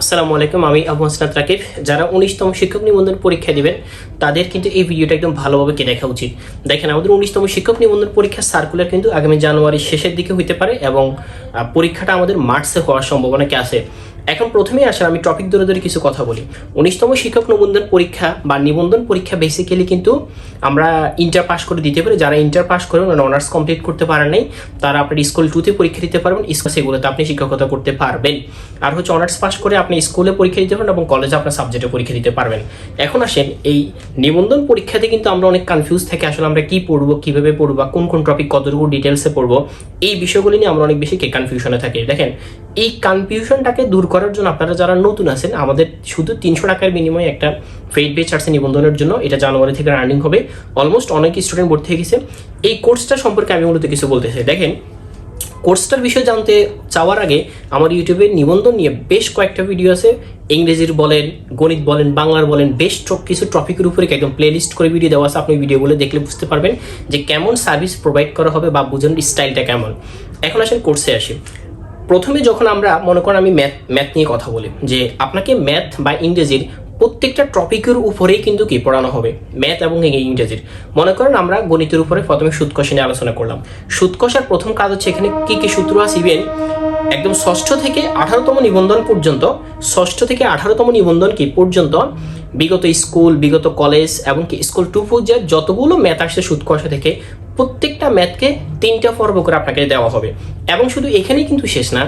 আসসালামু আলাইকুম, আমি আবু হাসনাত রাকিব। যারা উনিশতম শিক্ষক নিবন্ধন পরীক্ষা দিবেন, তাদের কিন্তু এই ভিডিওটা একদম ভালোভাবে কে দেখা উচিত। দেখেন, আমাদের উনিশতম শিক্ষক নিবন্ধন পরীক্ষার সার্কুলার কিন্তু আগামী জানুয়ারি শেষের দিকে হইতে পারে এবং পরীক্ষাটা আমাদের মার্চে হওয়ার সম্ভাবনা কে আছে? এখন প্রথমেই আসা আমি টপিক ধরে ধরে কিছু কথা বলি। উনিশতম শিক্ষক নিবন্ধন পরীক্ষা বা নিবন্ধন পরীক্ষা বেসিক্যালি কিন্তু আমরা ইন্টার পাস করে দিতে পারি। যারা ইন্টার পাস করে অনার্স কমপ্লিট করতে পারেন নাই, তারা আপনার স্কুল টুতে পরীক্ষা দিতে পারবেন। স্কুল সেগুলোতে আপনি শিক্ষকতা করতে পারবেন। আর হচ্ছে অনার্স পাস করে আপনি স্কুলে পরীক্ষা দিতে পারেন এবং কলেজে আপনার সাবজেক্টে পরীক্ষা দিতে পারবেন। এখন আসেন এই নিবন্ধন পরীক্ষাতে কিন্তু আমরা অনেক কনফিউজ থাকি, আসলে আমরা কি পড়ব, কীভাবে পড়ব কোন কোন টপিক কতটুকু ডিটেলসে পড়ব, এই বিষয়গুলি নিয়ে আমরা অনেক বেশি কনফিউশনে থাকি। দেখেন এই কনফিউশনটাকে দূর করার জন্য আপনারা যারা নতুন আছেন, আমাদের শুধু তিনশো টাকার বিনিময়ে একটা ফেড বেচ আছে নিবন্ধনের জন্য এটা জানুয়ারি থেকে রানিং হবে। অলমোস্ট অনেক স্টুডেন্ট ভর্তি হয়ে গেছে। এই কোর্সটা সম্পর্কে আমি মূলত কিছু বলতে চাই। দেখেন কোর্সটার বিষয়ে জানতে চাওয়ার আগে আমার ইউটিউবে নিবন্ধন নিয়ে বেশ কয়েকটা ভিডিও আছে। ইংরেজির বলেন, গণিত বলেন, বাংলার বলেন, বেশ কিছু টপিকের উপরে একদম প্লেলিস্ট করে ভিডিও দেওয়া আছে। আপনি ভিডিওগুলো দেখলে বুঝতে পারবেন যে কেমন সার্ভিস প্রোভাইড করা হবে বা বুঝানোর স্টাইলটা কেমন। এখন আসেন কোর্সে আসি। প্রথমে যখন আমরা, মনে করেন আমি ম্যাথ ম্যাথ নিয়ে কথা বলি, যে আপনাকে ম্যাথ বা ইংরেজির প্রত্যেকটা টপিকের উপরেই কিন্তু কি পড়ানো হবে? ম্যাথ এবং ইংরেজির। মনে করেন আমরা গণিতের উপরে প্রথমে সুদ নিয়ে আলোচনা করলাম। সুদ কষার প্রথম কাজ হচ্ছে এখানে কি কি সূত্র আছে ইভেন একদম ষষ্ঠ থেকে আঠারোতম নিবন্ধন পর্যন্ত, ষষ্ঠ থেকে আঠারোতম নিবন্ধন কি পর্যন্ত, বিগত স্কুল, বিগত কলেজ এবং কি স্কুল টু পর্যায়ে যতগুলো ম্যাথ আসছে সুদ কষা থেকে প্রত্যেকটা ম্যাথকে তিনটা পর্ব করে আপনাকে দেওয়া হবে। এবং শুধু এখানেই কিন্তু শেষ না,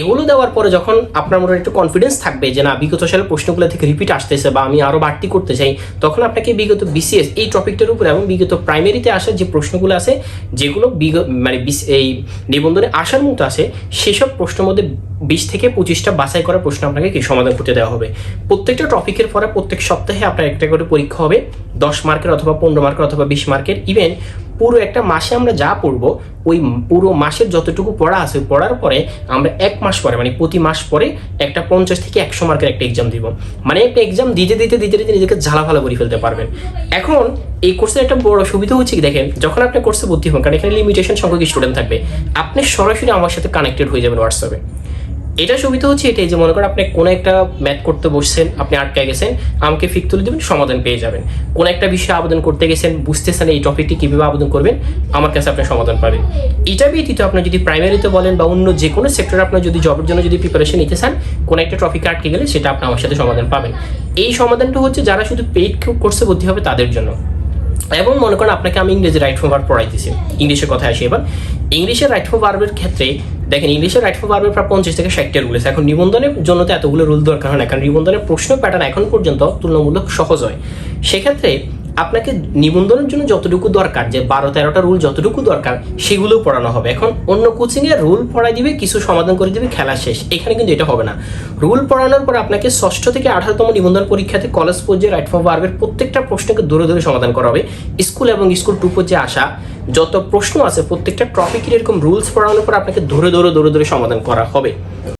এগুলো দেওয়ার পরে যখন আপনার মনে একটু কনফিডেন্স থাকবে যে না, বিগত সালের প্রশ্নগুলো থেকে রিপিট আসতেছে বা আমি আরও বাড়তি করতে চাই, তখন আপনাকে বিগত বিসিএস এই টপিকটার উপরে এবং বিগত প্রাইমারিতে আসা যে প্রশ্নগুলো আছে, যেগুলো বিগত মানে এই নিবন্ধনে আসার মতো আছে, সেসব প্রশ্নের মধ্যে বিশ থেকে পঁচিশটা বাছাই করা প্রশ্ন আপনাকে কি সমাধান করতে দেওয়া হবে। প্রত্যেকটা টপিকের পরে প্রত্যেক সপ্তাহে আপনার একটা করে পরীক্ষা হবে, দশ মার্কের অথবা পনেরো মার্কের অথবা বিশ মার্কের ইভেন পুরো একটা মাসে আমরা যা পড়ব, ওই পুরো মাসের যতটুকু পড়া আছে পড়ার পরে আমরা এক মাস পরে মানে প্রতি মাস পরে একটা পঞ্চাশ থেকে একশো মার্কের একটা এক্সাম দিব। মানে একটা এক্সাম দিতে দিতে দিতে দিতে নিজেকে ঝালাফালা করে ফেলতে পারবেন। এখন এই কোর্সের একটা বড় সুবিধা হচ্ছে কি দেখেন, যখন আপনি কোর্সে ভর্তি হন, কারণ এখানে লিমিটেশন সংখ্যক স্টুডেন্ট থাকবে, আপনি সরাসরি আমার সাথে কানেক্টেড হয়ে যাবেন হোয়াটসঅ্যাপে এটা সুবিধা হচ্ছে এটাই যে মনে করেন আপনি কোনো একটা ম্যাথ করতে বসছেন, আপনি আটকে গেছেন, আমাকে ফিক তুলে দেবেন, সমাধান পেয়ে যাবেন। কোন একটা বিষয়ে আবেদন করতে গেছেন, বুঝতেছেন এই টপিকটি কীভাবে আবেদন করবেন, আমার কাছে আপনি সমাধান পাবেন। এটা ব্যতীত আপনার যদি প্রাইমারিতে বলেন বা অন্য যে কোনো সেক্টরে আপনার যদি জবের জন্য যদি প্রিপারেশন নিতে চান, কোনো একটা টপিকে আটকে গেলে সেটা আপনি আমার সাথে সমাধান পাবেন। এই সমাধানটা হচ্ছে যারা শুধু পেইড কোর্সে ভর্তি হবে তাদের জন্য। এবং মনে করেন আপনাকে আমি ইংরেজি রাইট ফর ভার্ব পড়াইতেছি। ইংলিশের কথা আসি এবার। ইংলিশের রাইট ফর ভার্বের ক্ষেত্রে, দেখেন ইংলিশের রাইট ফর ভার্বের প্রায় পঞ্চাশ থেকে ষাটটা রুল আছে। এখন নিবন্ধনের জন্য তো এতগুলো রুল দরকার হয় না, কারণ নিবন্ধনের প্রশ্ন প্যাটার্ন এখন পর্যন্ত তুলনামূলক সহজ হয়। সেক্ষেত্রে আপনাকে নিবন্ধনের জন্য যতটুকু দরকার, যে বারো তেরোটা রুল যতটুকু দরকার সেগুলো পড়ানো হবে। এখন অন্য কোচিং এর রুল পড়াই দিবে, কিছু সমাধান করে দিবে, খেলা শেষ। এখানে কিন্তু এটা হবে না। রুল পড়ানোর পর আপনাকে ষষ্ঠ থেকে আঠারোতম নিবন্ধন পরীক্ষাতে কলেজ পর্যায়ে রাইট ফর ভার্বের প্রত্যেকটা প্রশ্নকে দূরে দূরে সমাধান করা হবে। স্কুল এবং স্কুল টু পর্যায়ে আসা যত প্রশ্ন আছে, প্রত্যেকটা টপিকের এরকম রুলস পড়ানোর পর আপনাকে ধরে ধরে ধরে ধরে সমাধান করা হবে।